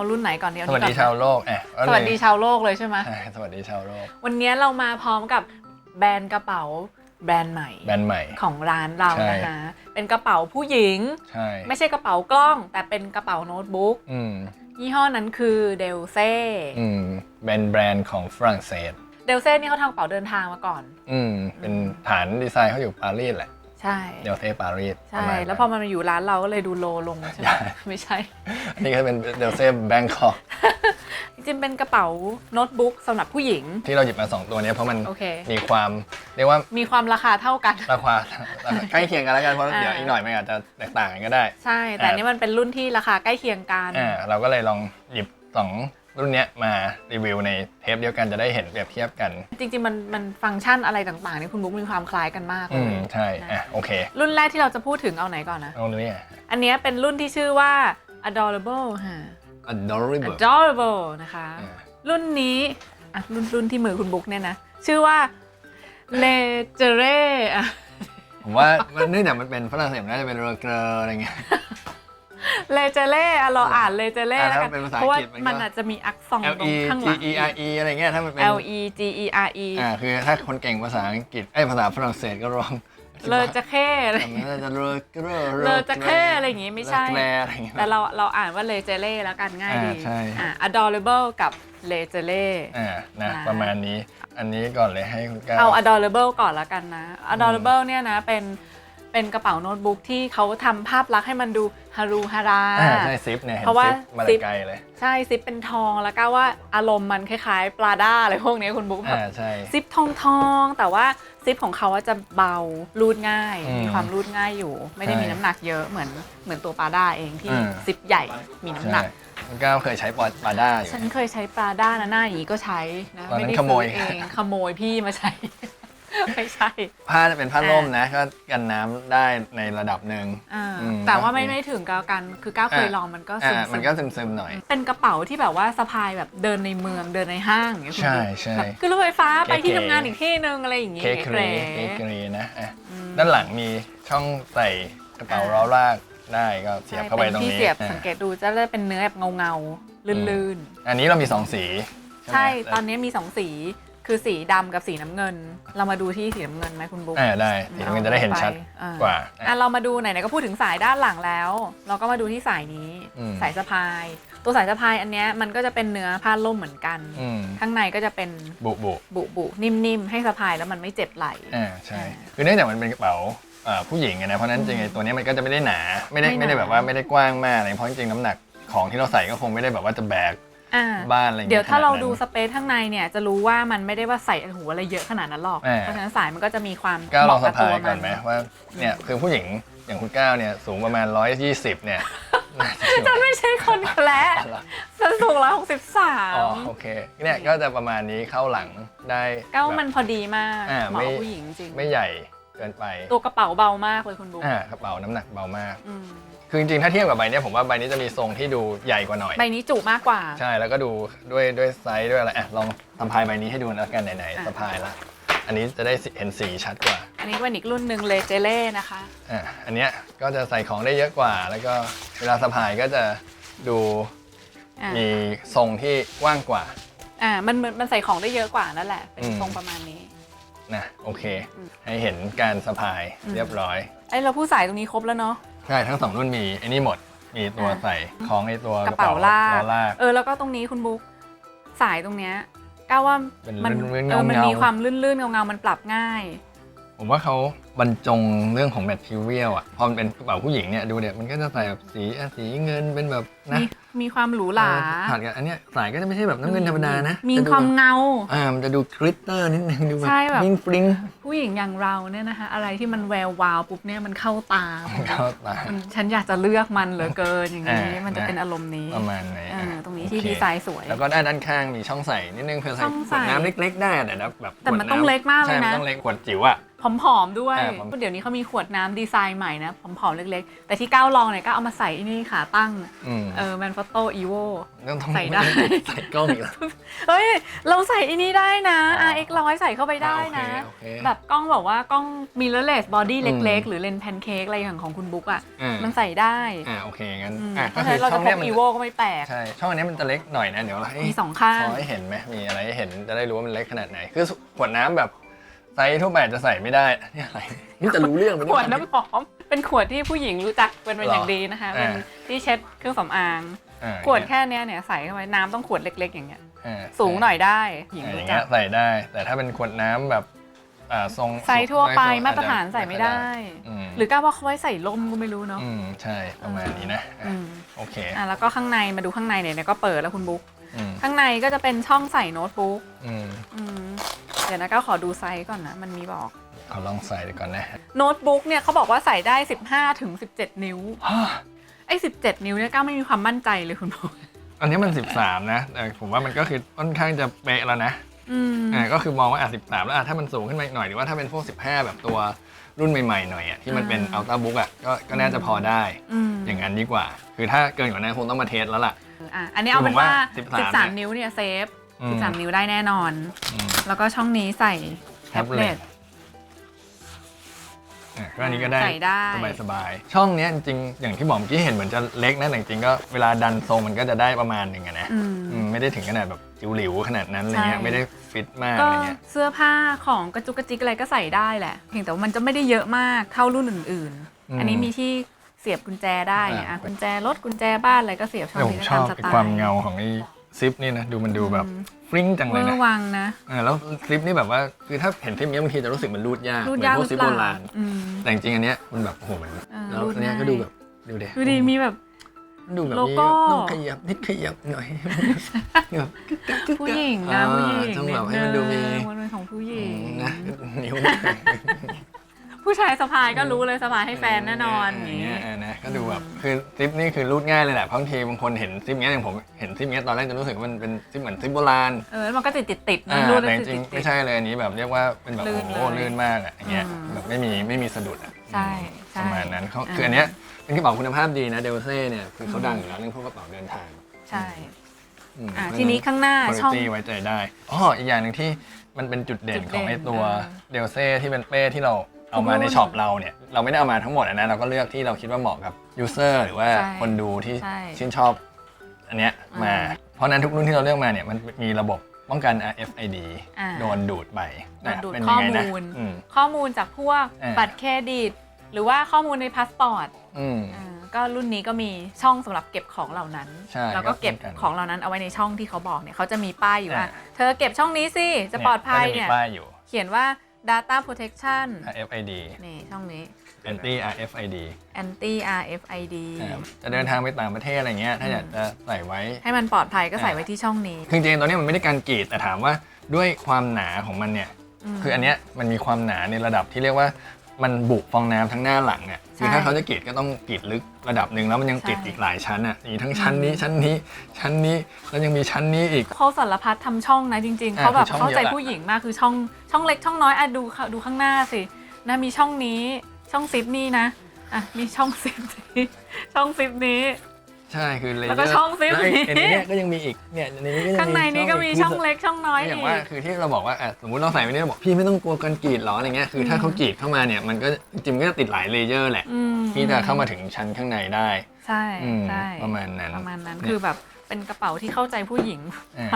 เอารุ่นไหนก่อนดีเอาสวัสดีนี้ก่อนชาวโลกอะก็สเลยวัสดีชาวโลกเลยใช่ไหมใช่สวัสดีชาวโลก วันนี้เรามาพร้อมกับแบรนด์กระเป๋าแบรนด์ใหม่แบรนด์ใหม่ของร้านเราใช่นะคะเป็นกระเป๋าผู้หญิง ใช่ ไม่ใช่กระเป๋ากล้อง แต่เป็นกระเป๋าโน้ตบุ๊กอืมยี่ห้อนั้นคือเดลเซ่อืมเป็นแบรนด์ของฝรั่งเศส เดลเซ่นี่เขาทำกระเป๋าเดินทางมาก่อน อืมเป็นฐานดีไซน์เขาอยู่ปารีสแหละ ใช่เดลเทปารีสใช่ประมาณแล้วพอมันมาอยู่ร้านเราก็เลยดูโลลงใช่ไหมใช่ไม่ใช่ อันนี้ก็เป็นเดลเซแบงคอกจริงๆเป็นกระเป๋าโน้ตบุ๊กสำหรับผู้หญิง ที่เราหยิบมา 2 ตัวเนี้ยเพราะมันโอเค มีความ เรียกว่ามีความราคาเท่ากัน ราคาราคาใกล้เคียงกันแล้วกัน เพราะอ่าเดี๋ยวอีกหน่อยมันอาจจะแตกต่างกันก็ได้ ใช่ แต่อันนี้มันเป็นรุ่นที่ราคาใกล้เคียงกัน อ่าเราก็เลยลองหยิบสอง รุ่นเนี้ยมารีวิวในเทปเดียวกันจะได้เห็นเปรียบเทียบกันจริงๆมันมันฟังก์ชันอะไรต่างๆนี่คุณบุ๊กมีความคล้ายกันมากเลอืยมใช่อะโอเครุ่นแรกที่เราจะพูดถึงเอาไหนก่อนนะ เอาเนี้ย อันเนี้ยเป็นรุ่นที่ชื่อว่า adorable ฮะ adorable adorable นะคะ อ่า รุ่นนี้อะรุ่นรุ่นที่มือคุณบุ๊กเนี่ยนะ ชื่อว่า legere อะผมว่ามันเนื่องจากมันเป็นฝรั่งเศสมันน่าจะเป็นเรอเกอร์อะไรเงี้ย legere อะเราอ่าน legere อะแล้วถ้ากันเป็นภาษาเพราะว่าอังกฤษมันก็ มันอาจจะมีอักษร L ตรง E ข้าง G หลัง E R E อะไรเงี้ยถ้ามันเป็น L E G E R E อ่าคือถ้าคนเก่งภาษาอังกฤษไอ้ยภาษาฝรั่งเศสก็ร้องเลอจะแค่อะไรแต่มันน่าจะเรอเกอร์เลอจะแค่อะไรอย่างงี้ไม่ใช่ เลอแกลอะไรอย่างเงี้ย แต่เราเราอ่านว่า legere แล้วกันง่ายดีอ่าใช่ อะ adorable กับ legere อ่านะนะประมาณนี้ อันนี้ก่อนเลยให้คุณก้าว เอา adorable ก่อนแล้วกันนะ adorable เนี่ยนะเป็น เป็นกระเป๋าโน้ตบุ๊กที่เขาทำภาพลักษณ์ให้มันดูฮารุฮาราอ่าใช่ซิปเนี่ยเห็นเพราะว่าซิปมาซิแต่ปไกลเลย ใช่ซิปเป็นทองแล้วก็ว่าอารมณ์มันคล้ายๆปลาด้าอะไรพวกนี้คุณบุ๊กแบอ่าบใช่ ซิปทองทองๆแต่ว่าซิปของเขาอะจะเบารูดง่ายอืมมีความรูดง่ายอยู่ ไม่ได้ใช่มีน้ำหนักเยอะเหมือนเหมือนตัวปลาด้าเองที่อืม ซิปใหญ่มีน้ำหใช่นักคุณก้าวเคยใช้ปอปาด้าอยู่ ฉันเคยใช้ปลาด้านะหน้าอย่างนี้ก็ใช้นะตอนนั้นไม่ได้ขโมย ซื้อเองขโมยพี่มาใช้ ไม่ใช่ ผ้าจะเป็นผ้าร่มนะก็กันน้ำได้ในระดับหนึ่ง อ่าอืมแต่ว่าไม่โอเคไม่ถึงกับกัน คือก้าวเคยลองมันก็ซึอ่ามๆมันก็ซึมๆหน่อย เป็นกระเป๋าที่แบบว่าสะพายแบบเดินในเมืองเดินในห้างอย่างเงี้ยคุณใช่ดูใช่ แบบขึ้นรถไฟฟ้าไปที่เก๋ๆ ทำงานอีกที่นึงอะไรอย่างงี้เค้กเรเก๋เค้กเรนะอะอืมด้านหลังมีช่องใส่กระเป๋าอ่าล้อลากได้ก็เสียบเข้าไปเป็นตรงที่นี้เสียบอะสังเกตดูจะได้เป็นเนื้อแบบเงาเงาๆลื่นอันนี้เรามีสองสีๆไหมใช่ตอนนี้มีสองสี คือสีดำกับสีน้ำเงิน เรามาดูที่สีน้ำเงินไหมคุณบุ๊คอ่าได้สีน้ำเงินจะได้เห็นชัดอ่กว่าอะเรามาดูไหนๆก็พูดถึงสายด้านหลังแล้ว เราก็มาดูที่สายนี้อืมสายสะพาย ตัวสายสะพายอันเนี้ยมันก็จะเป็นเนื้อผ้าล่มเหมือนกันอืมข้างในก็จะเป็นบุบุบุบุนิ่มๆให้สะพายแล้วมันไม่เจ็บไหล่อ่าใช่อ่าคือเนื่องจากมันเป็นกระเป๋าอ่าผู้หญิงอะนะเพราะฉะนั้นจริงๆไอ้ตัวเนี้ยมันก็จะไม่ได้หนาไม่ได้ไม่หนาไม่ได้แบบว่าไม่ได้กว้างมากอะไรเพราะจริงๆน้ำหนักของที่เราใส่ก็คงไม่ได้แบบว่าจะแบก อ่าบ้านอะไรอย่างเดี๋ยวถ้าเราขนนั้นดูสเปซข้างในเนี่ยจะรู้ว่ามันไม่ได้ว่าใส่หูอะไรเยอะขนาดนั้นหรอกอ่าเพราะฉะนั้นสายมันก็จะมีความก้าวลองเหสะมาะกับพาตัยวก่อนไหมว่าเนี่ยคือผู้หญิงอย่างคุณก้าวเนี่ยสูงประมาณ 120 เนี่ยน่าจะอยู่ฉันไม่ใช่คนแคละอะไรฉันสูงร้อยหกสิบสามอ๋อโอเคเนี่ยก็จะประมาณนี้เข้าหลังได้ก้าวแบบมันพอดีมากอ่าเหมาะไม่กับผู้หญิงจริงไม่ใหญ่เกินไป ตัวกระเป๋าเบามากเลยคุณบุ๊คอ่ากระเป๋าน้ำหนักเบามากอืม คือจริงๆ ถ้าเทียบกับใบเนี้ยผมว่าใบนี้จะมีทรงที่ดูใหญ่กว่าหน่อย ใบนี้จุมากกว่า ใช่แล้วก็ดูด้วยด้วยไซส์ด้วยอะไรอะลองทำพายใบนี้ให้ดูแล้วกันไหนอะๆสะพายละอันนี้จะได้เห็นสีชัดกว่าอันนี้เป็นอีกรุ่นหนึ่งเลเจเล่นะคะ อะอันเนี้ยก็จะใส่ของได้เยอะกว่า แล้วก็เวลาสะพายก็จะดูอ่ามีทรงที่กว้างกว่า อ่ามันมันมันใส่ของได้เยอะกว่านั่นแหละ เป็นอืม ทรงประมาณนี้ นะโอเคอืมให้เห็นการสะพายอืมเรียบร้อย ไอยเราพูดสายตรงนี้ครบแล้วเนาะ ใช่ทั้งสองรุ่นมีไอ้นี่หมดมีตัวอะใส่ของไอ้ตัวกระเป๋าลากล้อลาก เออแล้วก็ตรงนี้คุณบุ๊กสายตรงเนี้ยก้าวว่าเป็นมันลื่นๆเออมันเงาๆมีความลื่นๆเงาๆมันปรับง่าย ผมว่าเขาบรรจงเรื่องของแมทเทียลอะ พอมันเป็นกระเป๋าผู้หญิงเนี่ยดูเนี่ยมันก็จะใส่แบบสีอะสีเงินเป็นแบบนะมีมีความหรูหราเออผ่านกันอันเนี้ยสายก็จะไม่ใช่แบบน้ำเงินธรรมดานะมีจะดูความแบบเงา อ่ามันจะดูคริสเตอร์นิดนึงดูแบบใช่แบบ ฟริ้งฟริ้งผู้หญิงอย่างเราเนี่ยนะคะ อะไรที่มันแวววาวปุ๊บเนี่ยมันเข้าตาเข้าตา มันฉันอยากจะเลือกมันเหลือเกินอย่างนี้ อ่ามัมันจะเป็นอารมณ์นี้ประมาณไหนเออะอตรงนี้โอที่เคดีไซน์สวย แล้วก็ด้านด้านข้างมีช่องใส่นิดนึงเพื่อใส่ช่องขใส่วดน้ำเล็ก ๆ ได้แต่แบบแต่มันขวดำต้องเล็กมากเลยนะ ใช่มันต้องเล็กขวดจิ๋วอะ ผอมๆด้วย อ่าผมเดี๋ยวนี้เขามีขวดน้ำดีไซน์ใหม่นะผอมๆเล็กๆ แต่ที่ก้าวลองเนี่ยก็เอามาใส่ไอ้นี่ขาตั้งอืมเออแมนฟอตโตอีโว ต้องต้องใส่ได้ ใส่กล้องอีกแล้ว เฮ้ย เราใส่ไอันนี้ได้นะ RX ร้อยใส่เข้าไปได้นะโอเค แบบกล้องบอกว่ากล้อง mirrorless body อืมเล็ก ๆ หรือเลนส์แพนเค้กอะไรอย่างของคุณบุ๊กอะ อ่ามันใส่ได้อ่าโอเคงั้นอืมอะเพก็ราะฉะคืนั้อนเราช่จะองพเนี้ยกมันอีโวก็ไม่แปลก ใช่ช่องอันนี้มันจะเล็กหน่อยนะเดี๋ยวเราให้มีสองข้างพอให้เห็นไหมมีอะไรให้เห็นจะได้รู้ว่ามันเล็กขนาดไหนคือขวดน้ำแบบไซส์ทั่วไปจะใส่ไม่ได้ นี่อะไร นี่จะรู้เรื่องไหมขวดน้ำหอม เป็นขวดที่ผู้หญิงรู้จักเป็นเป็นอย่างดีนะคะอ่าเป็นที่เช็ดเครื่องสำอาง อ่าขวดแค่เนี้ยเนี่ยใส่เข้าไปน้ำต้องขวดเล็ก ๆ อย่างเงี้ย อ่าสูงหน่อยได้หญิงอ่าอรู้ย่างจัเงี้กยใส่ได้ แต่ถ้าเป็นขวดน้ำแบบอ่าทรงไซส์ทั่วไปซส์มาตรฐานใส่ไม่ได้ อืมหรือก้าวว่าเขาไว้ใส่ล่มก็ไม่รู้เนาะอืมใช่ประมาณนี้นะอะอืมโอเคอะแล้วก็ข้างในมาดูข้างในเนี่ยเนี่ยก็เปิดแล้วคุณบุ๊กอืมข้างในก็จะเป็นช่องใส่โน้ตบุ๊กอืมอืมเดี๋ยวนะก็ขอดูไซส์ก่อนนะ มันมีบอก ขอลองใส่ดูก่อนนะโน้ตบุ๊กเนี่ยเขาบอกว่าใส่ได้ 15ถึง17 นิ้ว ฮะไอ้ 17 นิ้วเนี่ยก้าวไม่มีความมั่นใจเลยคุณบุ๊กอันนี้มัน 13 นะแต่ผมว่ามันก็คือค่อนข้างจะเป๊ะแล้วนะอืม อ่าก็คือมองว่าอะ13 แล้วอะถ้ามันสูงขึ้นมาอีกหน่อยหรือว่าถ้าเป็นพวก 15 แบบตัวรุ่นใหม่ๆหน่อยอะที่มันเป็นอืมอัลต้าบุ๊กอะก็ก็น่าจะพอได้ อืม อย่างนั้นดีกว่า คือถ้าเกินกว่านั้นคงต้องมาเทสแล้วล่ะ อะอันนี้เอาเป็นว่า คือผมว่า13 13 นิ้วเนี่ยเซฟ อืม 13 นิ้วได้แน่นอน อืม แล้วก็ช่องนี้ใส่แท็บเล็ต อะก็อันนี้ก็ได้ใส่ได้ สบายสบายๆช่องเนี้ยจริงๆอย่างที่บอกเมื่อกี้เห็นเหมือนจะเล็กนะแต่จริงๆก็เวลาดันทรงมันก็จะได้ประมาณหนึ่งอะนะอืม อืมไม่ได้ถึงขนาดแบบจิ๋วหลิวขนาดนั้นอะไรเงี้ยใช่ ไม่ได้ฟิตมากก็อะไรเงี้ยเสื้อผ้าของกระจุกกระจิกอะไรก็ใส่ได้แหละ เพียงแต่ว่ามันจะไม่ได้เยอะมากเท่ารุ่นอื่นอืมๆอันนี้มีที่เสียบกุญแจได้อ่าอะกุญแจรถกุญแจบ้านอะไรก็เสียบช่องแต่ผมนี้ได้ชอตามบสไอ้ไตล์ความเงาของไอ้ ซิปนี่นะดูมันดูแบบอืมฟริ้งจังเวเลยอนะร์วังนะอ่าแล้วซิปนี่แบบว่าคือถ้าเห็นซิปเนี้ยบางทีจะรู้สึกมันรูดยากรูดเหมือนยากพวหกรืซิอปเปโบล่าราณอืมแต่จริงๆอันเนี้ยมันแบบโอ้โหมันเออแล้วรูดอันเนี้ยง่ายก็ดูแบบดูดิดูดีมีแบบดูแบบโลนี้โก้ต้องขยับนิดขยับหน่อยแบบผู้หญิงนะอ่าผู้หญิงต้องแบบให้มันดูมีนิดนึงมันเป็นของผู้หญิงนะนิ้วผู้ชายสะพายก็รู้เลยสะพายให้แฟนแน่นอนออย่างย่างนี้เงี้ยอ่านะ ก็ดูแบบคือซิปนี่คือรูดง่ายเลยแหละบางทีบางคนเห็นซิปเงี้ยอย่างผมเห็นซิปเงี้ยตอนแรกจะรู้สึกว่ามันเป็นซิปเหมือนซิปโบราณเออแล้วมันก็ติดติดติดๆนะอ่ารูดแต่แล้วจติดริงติดๆไม่ใช่เลยอันนี้แบบเรียกว่าเป็นแบบลื่โอ้นโหเลยลื่นมากอะอย่างเงี้ยอืม แบบไม่มีไม่มีสะดุดอะใช่ใช่ประมาณนั้นเขาอ่าคืออันเนี้ยเป็นกระเป๋าคุณภาพดีนะเดลเซ่เนี่ยคือเขาดังอยู่แล้วเรื่องพวกกระเป๋าเดินทางใช่อืมอะทีนี้ข้างหน้าคุณช่อง ภาพไว้ใจได้อ๋ออีกอย่างหนึ่งที่มันเป็นจุดเด่นจุดของไอ้เด่นตัวเออ เดลเซ่ที่เป็นเป้ที่เรา เอาทุกมารุ่นในช็อปเราเนี่ยเราไม่ได้เอามาทั้งหมดอะนะเราก็เลือกที่เราคิดว่าเหมาะกับยูเซอร์หรือว่าใช่คนดูที่ใช่ชื่นชอบอันเนี้ยมา อ่าเพราะฉะนั้นทุกรุ่นที่เราเลือกมาเนี่ยมันมีระบบป้องกัน RFID อ่าโดนดูดไปโดนดูดเป็นข้ยัองไงนะมูล อืม ข้อมูลจากพวกอ่า บัตรเครดิต หรือว่าข้อมูลในพาสปอร์ตอืม อ่าก็รุ่นนี้ก็มีช่องสำหรับเก็บของเหล่านั้น ใช่แล้วก็เก็บก็เหมือนกันของเหล่านั้นเอาไว้ในช่องที่เขาบอกเนี่ยเขาจะมีป้ายอยู่ว่าอ่า เธอเก็บช่องนี้สิจะปลอดภัยก็จะเนี่มียป้ายอยู่ เขียนว่า data protection RFID นี่ช่องนี้ anti RFID anti RFID นะครับจะเดินทางไปต่างประเทศอะไรเงี้ยถ้าอยากจะใส่ไว้ ให้มันปลอดภัยก็ใส่ไว้ที่ช่องนี้คือจริงๆตอนนี้มันไม่ได้การกรีดแต่ถามว่าด้วยความหนาของมันเนี่ยมคืออันเนี้ยมันมีความหนาในระดับที่เรียกว่า มันบุฟองน้ำทั้งหน้าหลังอะคือใช่ถ้าเขาจะกรีดก็ต้องกรีดลึกระดับหนึ่งแล้วมันยังกรีดใช่อีกหลายชั้นอะมีทั้งชั้นนี้อืมชั้นนี้ชั้นนี้แล้วยังมีชั้นนี้อีก เขาสารพัดทำช่องนะจริงๆอ่าเขาแบบคือช่องเข้าใจเยอะอะผู้หญิงมากคือช่องช่องเล็กช่องน้อยอะดูค่ะดูข้างหน้าสินะมีช่องนี้ช่องซิปนี่นะอะมีช่องซิปนี้ช่องซิปนี้ ใช่คือเลเยอร์แล้วก็ช่องซิป แล้วไอ้นี้ไอ้เนี่ยก็ยังมีอีกเนี่ยในนี้ก็ยังมีข้างในนี้ก็มีช่องเล็กช่องน้อยออีย่างว่าก คือที่เราบอกว่าอะสมมติเราใส่ไปนี่เราบอกพี่ไม่ต้องกลัวการกรีดหรออะไรเงี้ยคือถ้าเขากรีดเข้ามาเนี่ยมันก็จริงๆมันก็จะติดหลายเลเยอร์แหละ อืมที่จะเข้ามาถึงชั้นข้างในได้ ใช่อืมใช่ประมาณนั้น ประมาณนั้นเนี่ยคือแบบเป็นกระเป๋าที่เข้าใจผู้หญิง อ่า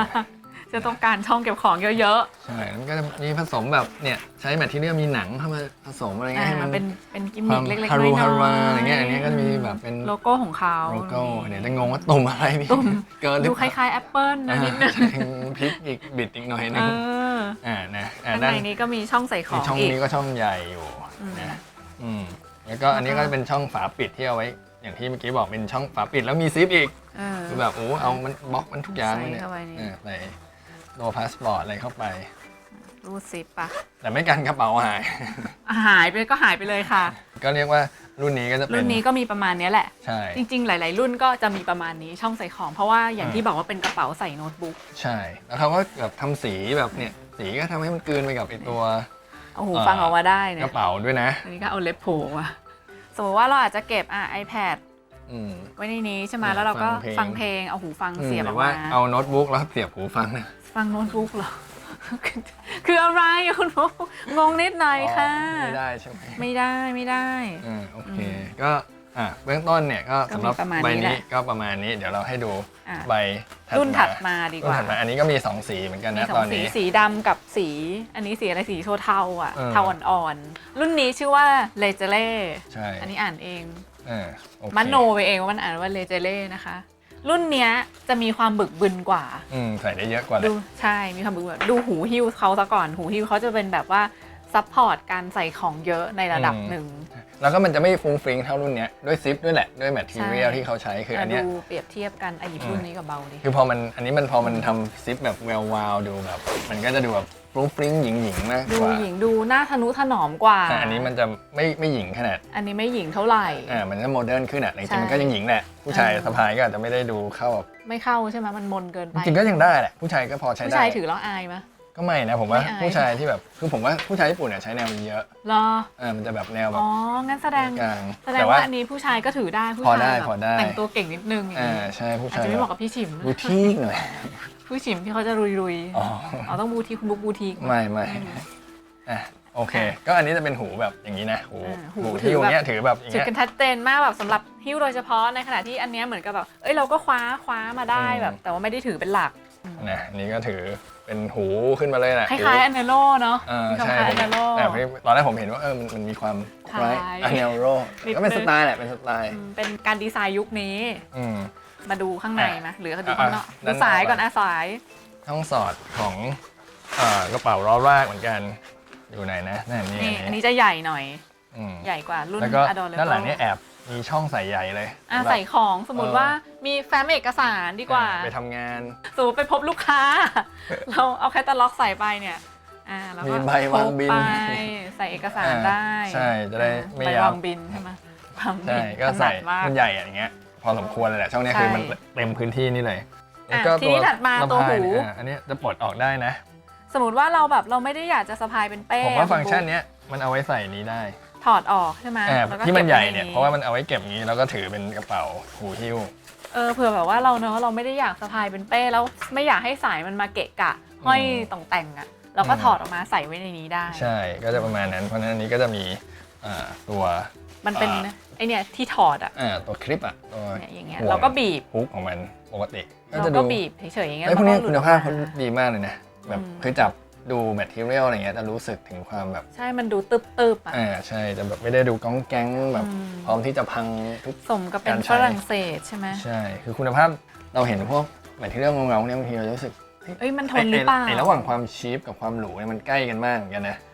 จะต้องการช่องเก็บของเยอะใช่มันก็จะมีผสมแบบเนี่ยใช้แมทที่เรียกมีหนังเข้ามาผสมอะไรๆเงี้ยให้อ่ามันเป็นเป็นกิมคมิวาคมเล็กๆฮาน้รุอยๆฮาราอะไรเงี้ยอันนี้ก็จะมีแบบเป็นโลโก้ของเขา โลโก้เดี๋ยวจะงงว่าตุ่มอะไรพี่ตุ่ม เกินหรืดูอคล้ายๆแอปเปิลนะอ่านิดนึงใช่พลิกอีกบิดอีกหน่อยนึเองออ่านะอ่าข้างด้าน ในนี้ก็มีช่องใส่ขอมีงช่องอีก นี้ก็ช่องใหญ่อยู่อืมนะอืมแล้วก็อันนี้ก็จะเป็นช่องฝาปิดที่เอาไว้ อย่างที่เมื่อกี้บอกเป็นช่องฝาปิดแล้วมีซิปอีกเออ คือแบบโอ้เอามันบล็อกมันทุกอย่างใส่เนี่ยเข้าไปนี่ เออใส่ โลพาสปอร์ตอะไรเข้าไป รูดซิปปะแต่ไม่กันกระเป๋าหาย อะหายไปก็หายไปเลยค่ะ ก็เรียกว่ารุ่นนี้ก็จะเป็นรุ่นนี้ก็มีประมาณเนี้ยแหละ ใช่ จริง ๆ หลาย ๆ รุ่นก็จะมีประมาณนี้ช่องใส่ของ เพราะว่าอย่างอ่าที่บอกว่าเป็นกระเป๋าใส่โน้ตบุ๊กใช่ แล้วเขาก็แบบทำสีแบบเนี่ย สีก็ทำให้มันกลืนไปกับไอตัวเอาหูฟังออกมาได้กเนี่ยระเป๋าด้วยนะ อันนี้ก็เอาเล็บโผล่มาสมมติว่าเราอาจจะเก็บอะ iPad อืม ไว้ในนี้ใช่ไหมเนี่ยแล้วเราก็ฟัฟังงเพเพลลงงเอาหูฟังอืมเสียบหอรืออกว่ามาเอาโน้ตบุ๊กแล้วเสียบหูฟังนะ ฟังโน้ตบุ๊กเหรอ คืออะไรอะคุณบุ๊กงงนิดหน่อยค่ะไม่ได้ใช่ไหมไม่ได้ไม่ได้ อ่าโอเคอืมก็อะเบื้องต้นเนี่ยก็ก็มีสำหรับประมาณใบนี้แหนี้ละก็ประมาณนี้ เดี๋ยวเราให้ดูอะ ใบรุ่นถัดมาดีกรุ่นว่า ถัดมา อันนี้ก็มี 2 สีเหมือนกันมีนะสอตองนสีนี้ สีดำกับสี อันนี้สีอะไรสีโทเทาอะเออ เทาอ่อนๆ รุ่นนี้ชื่อว่าเลเจเล่ใช่อันนี้อ่านเอง อ่าโอเค มโนไปเองว่ามันอ่านว่าเลเจเล่นะคะ รุ่นเนี้ยจะมีความบึกบึนกว่า อืมใส่ได้เยอะกว่าเลดูยใช่มีความบึกบึนดูหูฮิ้วเขาซะก่อนหูฮิ้วเขาจะเป็นแบบว่าซัพพอร์ตการใส่ของเยอะในระดับอืมหนึ่ง แล้วก็มันจะไม่ฟุ้งฟริ้งเท่ารุ่นเนี้ยด้วยซิปด้วยแหละด้วยแมทเทียลใช่ที่เขาใช้คืออันเนี้ยดูเปรียบเทียบกันอะหยิบอืมรุ่นนี้กับเบาดิคือพอมันอันนี้มันพอมันทำซิปแบบแวววาวดูแบบ มันก็จะดูแบบ ฟรุ้งฟริ้งหญิงหญิงๆมากดูกว่าหญิงดูหน้าทะนุถนอมกว่า แต่อันนี้มันจะไม่ไม่หญิงขนาดอันนี้ไม่หญิงเท่าไหร่ อ่ามันจะโมเดิร์นขึ้นอะจใช่ริงๆมันก็ยังหญิงแหละผู้ชายอ่าสะพายก็อาจจะไม่ได้ดูเข้าแบบไม่เข้าใช่ไหมมันมนเกินไปจริงๆก็ยังได้แหละผู้ชายก็พอใช้ผู้ได้ ชายถือแล้วอายไหม ก็ไม่นะผมว่าไม่อาย ผู้ชายที่แบบคือผมว่าผู้ชายญี่ปุ่นเนี่ยใช้แนวนี้เยอะรออ่ามันจะแบบแนวแบอ๋บองั้นแสดงกลางแสดงแต่ว่า ว่าอันนี้ผู้ชายก็ถือได้ผู้พอชายได้แบบพอได้ แต่งตัวเก่งนิดนึงอย่างอ่านี้ใช่ผู้อาจชายจะไม่แบเหมาะบกับพี่ฉิมบูทีกหน่อย ผู้ฉิมที่เขาจะรุยรุยๆอ๋ออ๋อต้องบูทีคุณบุ๊กบูที ไม่ไม่อะโอเค ก็อันนี้จะเป็นหูแบบอย่างนี้นะ หูอ่าหูหูถืที่ออ ยู่แบบเนี้ยถือแบบอย่างจุดเงี้ย กันชัดเจนมากแบบสำหรับหิ้วโดยเฉพาะในขณะที่อันเนี้ยเหมือนกับแบบเอ้ยเราก็คว้าคว้ามาได้อืมแบบแต่ว่าไม่ได้ถือเป็นหลัก นะอันนี้ก็ถือเป็นหูขึ้นมาเลยนะคล้ายๆอันเนโลเนาะเออมีความใช่คล้ายอันเนโลแต่ตอนแรกผมเห็นว่าเออมันมันมีความคล้ายคล้ายอันเนลโรนิดก็เป็นนึสงไตล์แหละเป็นสไตล์เป็นการดีไซน์ยุคนี้ อืม มาดูข้างในอะไหมหรือดูข้างนอกอะดูสายด้านนอกก่อนอะสายช่องสอดของเอ่อกระเป๋าล้อแรกเหมือนกัน อยู่ไหนนะนั่นนี่นี่อัอันนนี้นี้จะใหญ่หน่อย อืมใหญ่กว่ารุ่นแล้วก็ Adorable ด้านหลังเนี่ยแอบมีช่องใส่ใหญ่เลยอะสำหรับ ใส่ของสมมติเออ ว่ามีแฟ้มเอกสารดีกว่า ไปทำงาน สมมติไปพบลูกค้า เราเอาแคตตาล็อกใส่ไปเนี่ยอ่าแล้วก็มีใบวางบินพกไปใส่เอกสารได้ใช่จะได้ไม่ใบยาว วางบินใช่ไหมวางบิใช่นก็ใส่ถนัดมาก มันใหญ่อะอย่างเงี้ย พอสมควรเลยแหละช่องเนี้ยคือใช่มันเต็มพื้นที่นี่เลยอะแล้วก็ทีนี้ถัดมาสะตัวพยหูเนี่ยอะอันเนี้ยจะปลดออกได้นะ สมมติว่าเราแบบเราไม่ได้อยากจะสะพายเป็นเป้ผมว่าคุณฟังก์ชันบุ๊คเนี้ยมันเอาไว้ใส่นี้ได้ถอดออกใช่ไหมอ่าแล้วก็ที่มันก็บใหญ่ไเนี่ยเพราะว่ามันเอาไว้เก็บอย่างนี้แล้วก็ถือเป็นกระเป๋าหูหิ้ว เออเผื่อแบบว่าเราเนอะเราไม่ได้อยากสะพายเป็นเป้แล้วไม่อยากให้สายมันมาเกะกะห้อยอืมต่องแต่งอะเราก็อืม ถอดออกมาใส่ไว้ในนี้ได้ ใช่ก็จะประมาณนั้น เพราะฉะนั้นอันนี้ก็จะมีอ่าตัวมันเป็นอ่า ไอเนี่ยที่ถอดอะอ่าตัวคลิปอะตัวเนี่ยอย่างเงี้ยห่วงเราก็บีบฮุกของมันปกติเราก็บีบเฉยๆอย่างเงี้ยไอ้ยพวกนี้มัก็หลุคุดณออกภาพมเขาดีมากเลยนะ แบบอืมคือจับดูแมทเทียลอะไรเงี้ยจะรู้สึกถึงความแบบใช่มันดูตึบๆอะอ่าใช่จะแบบไม่ได้ดูก้องแก๊งแบบอืมพร้อมที่จะพังทุก สมกับเป็นการใช้ ฝรั่งเศสใช่ไหมใช่ คือคุณภาพเราเห็นพวกแมทเทียลเงาๆเนี่ยบางทีเราจะรู้สึก เอ้ยมันทนหรือเปล่าไอ้ระหว่างความชีพกับความหรูเนี่ยมันใกล้กันมากเหมือนกันนะอ่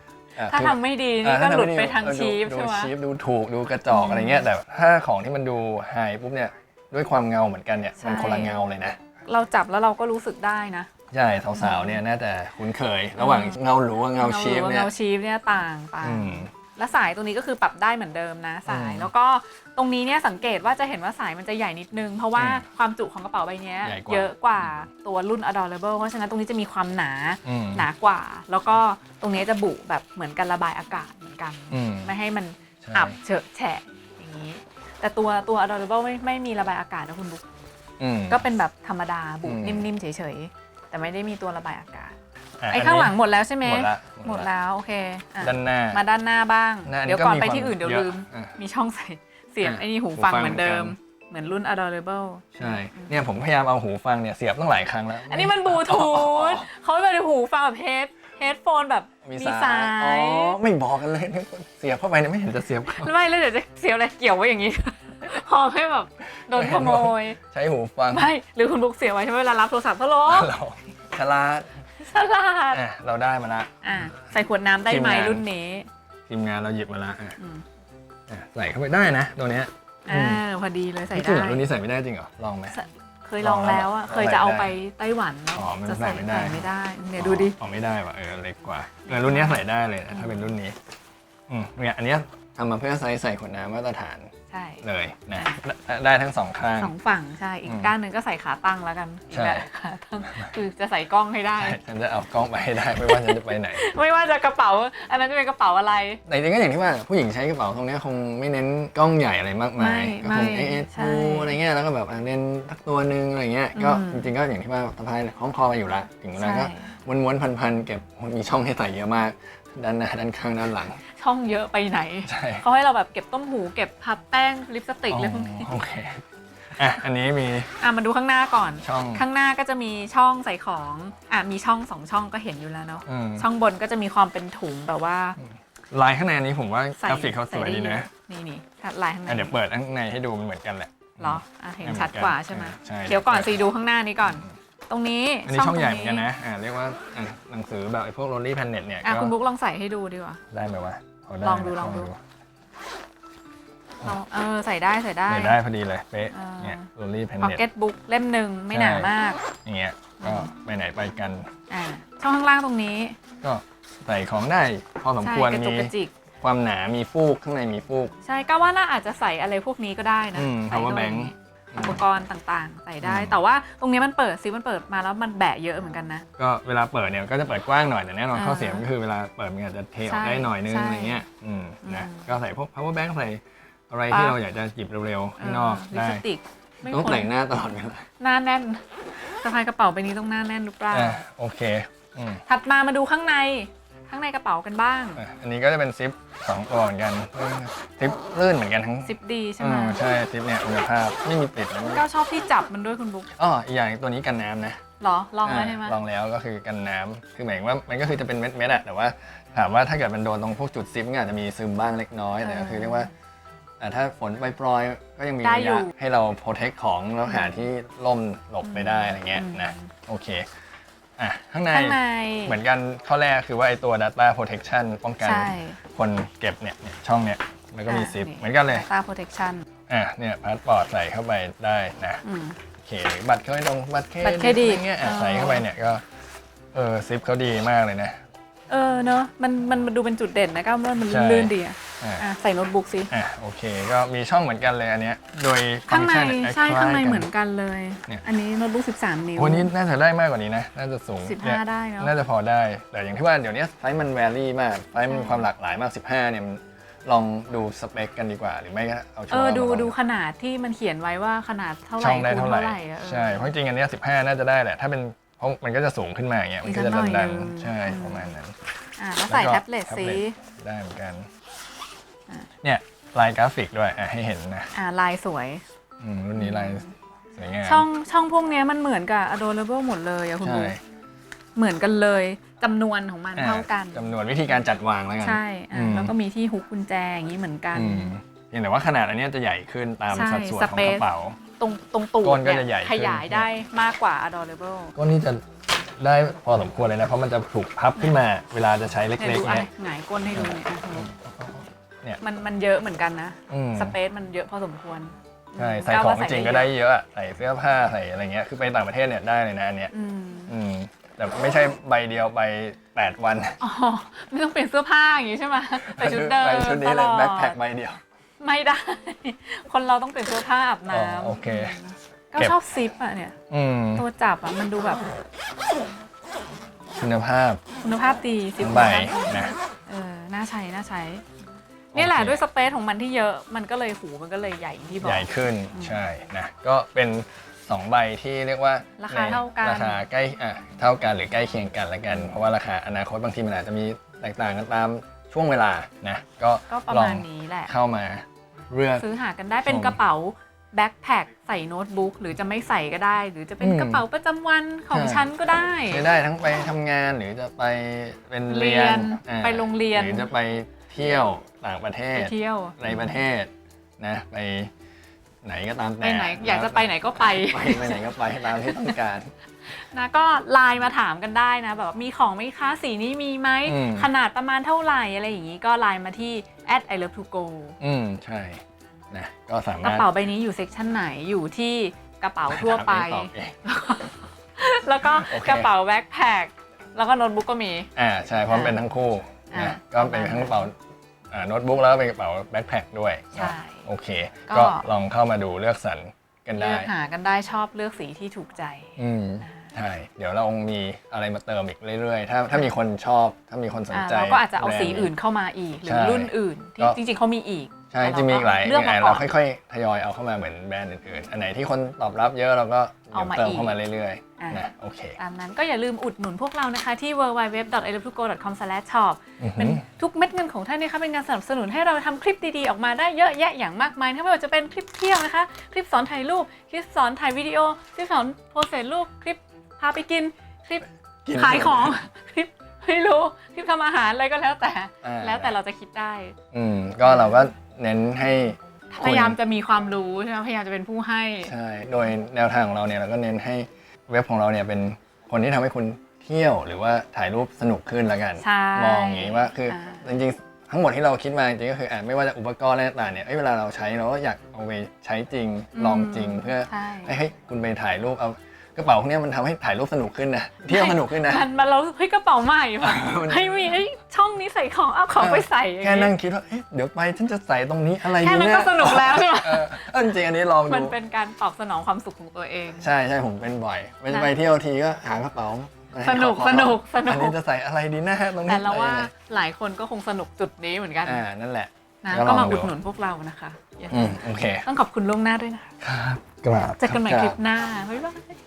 ถ้าคือทำไม่ดีอ่านี่ก็ถ้หลุดทำม่ไปทางเออชีฟดูใช่ไหม ชีพดูถูกดูกระจอกอะไรเงี้ยแต่ถ้าของที่มันดูไฮปุ๊บเนี่ยด้วยความเงาเหมือนกันเนี่ยใช่มันคนละเงาเลยนะ เราจับแล้วเราก็รู้สึกได้นะ ใช่สาวๆเนี่ยน่าจะคุ้นเคย ระหว่างเงาหรูกับเงาชีพหรือว่เนี่ยเงาชีฟเนี่ยต่างต่างอืม และสายตรงนี้ก็คือปรับได้เหมือนเดิมนะสาย อืมแล้วก็ ตรงนี้เนี่ยสังเกตว่าจะเห็นว่าสายมันจะใหญ่นิดนึง เพราะว่าอืมความจุของกระเป๋าใบเนี้ย ใหญ่กว่า เยอะกว่าตัวรุ่น adorable เพราะฉะนั้นตรงนี้จะมีความหนาอืม หนากว่า แล้วก็ตรงนี้จะบุแบบเหมือนกันระบายอากาศเหมือนกัน อืม ไม่ให้มันใช่ อับเฉอะแฉะอย่างนี้ แต่ตัวตัว adorable ไม่ไม่มีระบายอากาศนะคุณบุ๊กอืม ก็เป็นแบบธรรมดาบุอืม นิ่มๆเฉยๆแต่ไม่ได้มีตัวระบายอากาศะไอ้ข้างหลังหมดแล้วใช่ไหมหมดละหมดแล้วโอเคอะด้านหน้า มาด้านหน้าบ้าง หน้าอันนี้เดี๋ยวก่อนก็มีไปที่ความอื่นเดี๋ยวเยอะลืม อะ มีช่องใส่ เสียบอะไอ้นี่หูฟังหูฟังเหมือนเดิมเหมือนกันเหมือนรุ่น adorable ใช่ เนี่ยผมพยายามเอาหูฟังเนี่ยเสียบตั้งหลายครั้งแล้ว อันนี้มันบลูทูธเขาไม่เป็นหูฟังแบบเฮดเฮดโฟนแบบมีมีสาสาย อ๋อ ไม่บอกกันเลยเนี่ยเสียบเข้าไปเนี่ยไม่เห็นจะเสียบเข้าไม่แล้วเดี๋ยวจะเสียบอะไรเกี่ยวไว้อย่างนี้พอให้แบบโดนขโมย ใช้หูฟัง ไม่ หรือคุณบุ๊กเสียบไว้ใช่ไหมเวลารับโทรศัพท์ฮัลโหลเราฉลาดฉลาดอะเราได้มาละอะใส่ขวดน้ำได้ไหมทีมงานรุ่นนี้ ทีมงานเราหยิบมาละ อะอืมอะใส่เข้าไปได้นะตัวเนี้ยอ่าพอดีเลยใส่จริงได้เหรอรุ่นนี้ใส่ไม่ได้จริงเหรอลองไหม เคยลองแล้วอะลองแล้วเคยจะเอาไปไต้หวันแล้วอ๋อมันจะใส่ใส่ไม่ได้ ใส่ไม่ได้ เนี่ยดูดิ อ๋อไม่ได้ว่ะเออเล็กกว่าเออรุ่นเนี้ยใส่ได้เลยนะถ้าเป็นรุ่นนี้อืมเนี่ยอันเนี้ยทำมาเพื่อไซส์ใส่ขวดน้ำมาตรฐาน ใช่ เลยนะได้ได้ทั้งสองข้าง สองฝั่งใช่ อีกอืมก้านหนึ่งก็ใส่ขาตั้งแล้วกันอีกใช่แบบขาตั้งคือจะใส่กล้องให้ได้ ใช่ฉันจะเอากล้องไปให้ได้ไม่ว่าฉันจะไปไหน ไม่ว่าจะกระเป๋า อันนั้นจะเป็นกระเป๋าอะไร แต่จริงๆก็อย่างที่ว่าผู้หญิงใช้กระเป๋าตรงเนี้ยคงไม่เน้นกล้องใหญ่อะไรมากมายไม่ก็คงไม่เอสใช่ทูอะไรเงี้ยแล้วก็แบบอะเน้นทักตัวหนึงอะไรเงี้ยก็อืมจริงๆก็อย่างที่ว่าสะพายคล้องคอมาอยู่ละถึงเวลาใช่ ก็ม้วนๆพันๆเก็บมีช่องให้ใส่เยอะมาก ด้านหน้าด้านข้างด้านหลัง ช่องเยอะไปไหน ใช่ เขาให้เราแบบเก็บต้มหูเก็บพับแป้งลิปสติกอะไรพวกนี้โอเคอะอันนี้มี อะมาดูข้างหน้าก่อน ช่อง ข้างหน้าก็จะมีช่องใส่ของอะมีช่องสองช่องก็เห็นอยู่แล้วเนาะอืม ช่องบนก็จะมีความเป็นถุงแบบว่าลายข้างในอันนี้ผมว่าใส่กราฟิกเขาสวยดีนะใส่ไนี่นี่ลายข้างในอะเดี๋ยวเปิดข้างในให้ดูมันเหมือนกันแหละ เหรออะเห็นเหมือนกันชัดกว่าใช่ไหมใช่ เดี๋ยวก่อนซีดูข้างหน้านี้ก่อน ตรงนี้อันนี้ช่องใหญ่เหมือนกันตรงนะ อ่าเรียกว่าอะหนังสือแบบไอ้พวก Lonely Planet เนี่ยอะก็คุณบุ๊กลองใส่ให้ดูดีกว่า ได้ไหมวะพอได้ลองดูนะลองดู ลองเออใส่ได้ใส่ได้ ใส่ได้พอดีเลยเป๊ะอ่า เนี่ย Lonely พ็อก Planet เก็ตบุ๊กเล่มหนึ่งไม่หนาใช่ มากอย่างเงี้ยก็ไปไหนไปกัน อ่าช่องข้างล่างตรงนี้ก็ใส่ของได้พอสมใช่ควรกระจุมีกกระจิก ความหนามีฟูกข้างในมีฟูก ใช่ก็ว่าน่าอาจจะใส่อะไรพวกนี้ก็ได้นะอืมใส่ power เข้าไป bank อุปกรณ์ต่างๆ ใส่ได้อืมแต่ว่าตรงนี้มันเปิดซิมันเปิดมาแล้วมันแบะเยอะเหมือนกันนะ ก็เวลาเปิดเนี่ยก็จะเปิดกว้างหน่อยแต่แน่นอนอ่าข้อเสียมันก็คือเวลาเปิดมันอาจจะเทออกได้หน่อยนึงใช่อะไรเงี้ยอืมนะอืมก็ใส่พวก power bank ใส่อะไรปั๊ที่บเราอยากจะหยิบเร็วๆข้างนอกเลิปได้สติกไม่ต้องควรแต่งหน้าตลอดเวลาหน้าแน่นสะพายกระเป๋าใบนี้ต้องหน้าแน่นหรือเปล่าอะโอเคอืมถัดมามาดูข้างใน ข้างในกระเป๋ากันบ้าง อะอันนี้ก็จะเป็นซิปสองตัวเหมือนกันเออซิปลื่นเหมือนกันทั้งซิปดีใช่อืไหมมใช่ซิปเนี่ยคุณภาพไม่มีติดนะก็ชอบที่จับมันด้วยคุณบุ๊กอ๋ออีกอย่างตัวนี้กันน้ำนะเหรอ ลองแล้วใช่ไหมลองแล้วก็คือกันน้ำคือหมายถึงว่ามันก็คือจะเป็นเม็ดๆอะแต่ว่าถามว่าถ้าเกิดมันโดนตรงพวกจุดซิปมันก็อาจจะมีซึมบ้างเล็กน้อยแต่ก็คือเรียกว่าอะถ้าฝนปล่อยๆก็ยังมีได้ระอยู่ยะให้เราโปรเทคของแล้วหาที่ล่มหลบไปได้อะไรเงี้ยอืมนะโอเค อะข้างในข้างในเหมือนกันข้อแรกคือว่าไอตัว Data Protection ป้องกันใช่ คนเก็บเนี่ยเนี่ยช่องเนี่ยแล้วก็มีอะซิปนี่เหมือนกันเลย Data Protection อะเนี่ยพาสปอร์ตใส่เข้าไปได้นะอืม โอเคหรือบัตรเครดิตบัตรเครบัตรเครดิตอะไรเงี้ยอะอ๋อ ใส่เข้าไปเนี่ยก็เออซิปเขาดีมากเลยนะ เออเนอะมันมันมันดูเป็นจุดเด่นนะก็ว่ามันใช่ ลื่นๆดีอะ อะอะใส่โน้ตบุ๊กสิ อะโอเคก็มีช่องเหมือนกันเลยอันเนี้ยโดยฟัข้างก์ในชันใช่คล้ยๆข้างในกัเหมือนกันเลย เนี่ย อันนี้โน้ตบุ๊ก 13 นิ้ว วันนี้น่าจะได้มากกว่านี้นะ น่าจะสูง15เนี่ยได้เนอะ น่าจะพอได้ แต่อย่างที่ว่าเดี๋ยวนี้ไซส์มันแวรี่มากไซส์มันมีความหลากหลายมาก 15เนี่ยมันลองดูสเปคกันดีกว่า หรือไม่ก็เอาช่เอองอดูมาลงดูขนาดที่มันเขียนไว้ว่าขนาดเท่าไหร่ช่องได้คูณเท่าไหร่เท่าไหร่อะเออ ใช่เพราะจริงๆอันเนี้ย15 น่าจะได้แหละ ถ้าเป็นเพราะมันก็จะสูงขึ้นมาอย่างเงี้ยมันก็จะอีกสักหน่ดัอยนหนึ่ง ๆใช่อืมประมาณนั้น อะแล้วใส่ก็แท็บเล็ตสิได้เหมือนกันอะ เนี่ยลายกราฟิกด้วยอะให้เห็นนะอะลายสวย อืมรุ่นนี้ลายสวยงามช่องช่องพวกเนี้ยมันเหมือนกับ Adorable หมดเลยอะคุณใช่บุ๊คเหมือนกันเลยจำนวนของมันอะเท่ากัน จำนวนวิธีการจัดวางแล้วกัน ใช่อะอืม แล้วก็มีที่ฮุกกุญแจอย่างนี้เหมือนกัน อืมเพียงแต่ว่าขนาดอันเนี้ยจะใหญ่ขึ้นตามใช่สัดส่วนของสเปกซระเป๋า ตรงตรงตูดก้นก็เนี่จะใหญ่ยขึ้น ขยายได้มากกว่า Adorable ก็นี่จะได้พอสมควรเลยนะ เพราะมันจะถูกพับขึ้นมาเวลาจะใช้เเนี่ยล็กดูๆอะเนี่ย หงายก้นให้ดูเนี่ยอะ เนี่ย มันมันเยอะเหมือนกันนะ อืม สเปซมันเยอะพอสมควรใช่อืมใส่ก้าวของว่าจริงๆก็ได้เยอะอะใส่เสื้อผ้าใส่อะไรเงี้ยคือไปต่างประเทศเนี่ยได้เลยนะอันเนี้ยอืมอืมแต่ไม่ใช่ใบเดียวใบ8วันอ๋อ ไม่ต้องเปลี่ยนเสื้อผ้าอย่างงี้ใช่ไหมใส่ชุดเดิมไปชุดนี้ตเลลยอดแบ็คแพ็คใบเดียว ไม่ได้ คนเราต้องเปลี่ยนเสื้อผ้าอาบอ๋อน้ำโอเค ก็เก็บชอบซิปอะเนี่ย อืมตัวจับอะมันดูแบบคุณภาพคุณภาพดีซิปใบคุณภาพดีนะ เออน่าใช้น่าใช้ นี่แหละโอเคด้วยสเปซของมันที่เยอะมันก็เลยหูมันก็เลยใหญ่อย่างที่บอก ใหญ่ขึ้นใช่นะก็เป็น 2 ใบที่เรียกว่าราคาเท่ากัน ราคาใกล้อะเท่ากันหรือใกล้เคียงกันละกัน เพราะว่าราคาอนาคตบางทีมันอาจจะมีแตกต่างกันตามช่วงเวลานะก็ก็ประลอมางณนี้แหละเข้ามาเลือกซื้อหากันได้เป็นชมกระเป๋าแบ็คแพคใส่โน้ตบุ๊กหรือจะไม่ใส่ก็ได้ หรือจะเป็นอืมกระเป๋าประจำวันของใช่ฉันก็ได้ใช้ได้ทั้งไปทำงานหรือจะไปเป็นเรียเรียนนอ่าไปโรงเรียนหรือจะไป เที่ยวต่างประเทไปศเที่ยว ในประเทศนะไปไหนก็ตามไปแต่ไหน อยากจะไปไหนก็ไป ไปไปไหนก็ไปตามที่ต้องการ นะก็ไลน์มาถามกันได้นะแบบว่ามีของไหมคะสีนี้มีไหมอืม ขนาดประมาณเท่าไหร่อะไรอย่างนี้ก็ไลน์มาที่ at i love to go อืมใช่นะก็สากมารระถเป๋าใบนี้อยู่เซ็กชันไหนอยู่ที่กระเป๋าทั่วไปตอบเอง แล้วก็โอเค กระเป๋าแบ็คแพคแล้วก็โน้ตบุ๊กก็มี อ่าใช่เพราะมันเป็นทั้งคู่ อ่านะก็เป็นทั้งกระเป๋าโน้ตบุ๊กแล้วก็เป็นกระเป๋าแบ็คแพคด้วยใช่โอเค ก็ ก็ลองเข้ามาดูเลือกสรรกันเลืได้ อกหากันได้ชอบเลือกสีที่ถูกใจอืมใช่เดี๋ยวเรามีอะไรมาเติมอีกเรื่อยๆ ถ้าถ้ามีคนชอบถ้ามีคนสนอ่าใจ เราก็อาจจะเอาสีแบรด์อื่นเข้ามาอีกหรือใช่รุ่นอื่น ที่ก็ จริงๆเขามีอีก ใช่แต่จะมีอีกหลายเลือกอัมานก่เราอนค่อยๆทยอยเอาเข้ามาเหมือนแบรนด์อื่นๆ อันไหนที่คนตอบรับเยอะเราก็เดี๋ยวเอามาเติมอีกเข้ามาเรื่อยอ่าๆนะโอเคตามนั้นก็อย่าลืมอุดหนุนพวกเรานะคะที่ w w w i l o v e t o g o c o m s h o p อือหือเป็นทุกเม็ดเงินของท่านนะคะเป็นการสนับสนุนให้เราทำคลิปดีๆ ออกมาได้เยอะแยะอย่างมากมายนะคะไม่ว่าจะเป็นคลิปเที่ยวนะคะ คลิปสอนถ่ายรูป คลิปสอนถ่ายวิดีโอ คลิปสอนโพสเซตรูป คลิปพาไปกิน คลิปกิน ขายของ คลิปไม่รู้ คลิปทำอาหารอะไรก็แล้วแต่ อ่า แล้วแต่เราจะคิดได้ อืมก็เราก็ เน้นให้คุณพยายามจะมีความรู้ใช่ไหมพยายามจะเป็นผู้ให้ ใช่ โดยแนวทางของเราเนี่ยเราก็เน้นให้เว็บของเราเนี่ยเป็นคนที่ทำให้คุณเที่ยวหรือว่าถ่ายรูปสนุกขึ้นละกัน ใช่มองอย่างนี้ว่าคืออา จริงๆ ทั้งหมดที่เราคิดมาจริงๆก็คืออะไม่ว่าจะอุปกรณ์อะไรต่างๆเนี่ยเอ้ยเวลาเราใช้เราก็อยากเอาไปใช้จริงลองจริงเพื่อ ใช่ ให้ให้คุณไปถ่ายรูปเอากระเป๋าพวกเนี้ยมันทำให้ถ่ายรูปสนุกขึ้นนะเที่ยวสนุกขึ้นนะ มันมาเราเฮ้ยกระเป๋าใหม่ว่ะ มันเฮ้ยมีเฮ้ยช่องนี้ใส่ของเอาของไปใส่อย่างแค่งี้นั่งคิดว่าเอ๊ะเดี๋ยวไปฉันจะใส่ตรงนี้อะไรแค่ดีนั้นเนี่ยก็สนุกแล้วใช่ไหมเออเออจริงๆอันนี้ลองมันดูเป็นการตอบสนองความสุขของตัวเอง ใช่ใช่ผมเป็นบ่อยไปนะไปเที่ยวทีก็หากระเป๋าสนุกขอขอสนุกสนุกอันนี้จะใส่อะไรดีนะตรงนี้แต่เราว่าใส่อะไรหลายคนก็คงสนุกจุดนี้เหมือนกันอ่านั่นแหละนะก็ลก็องมาดูอุดหนุนพวกเรานะคะอืมโอเค ต้องขอบคุณล่วงหน้าด้วยนะคะกราบเจอกันใหม่คลิปหน้าบ๊ายบาย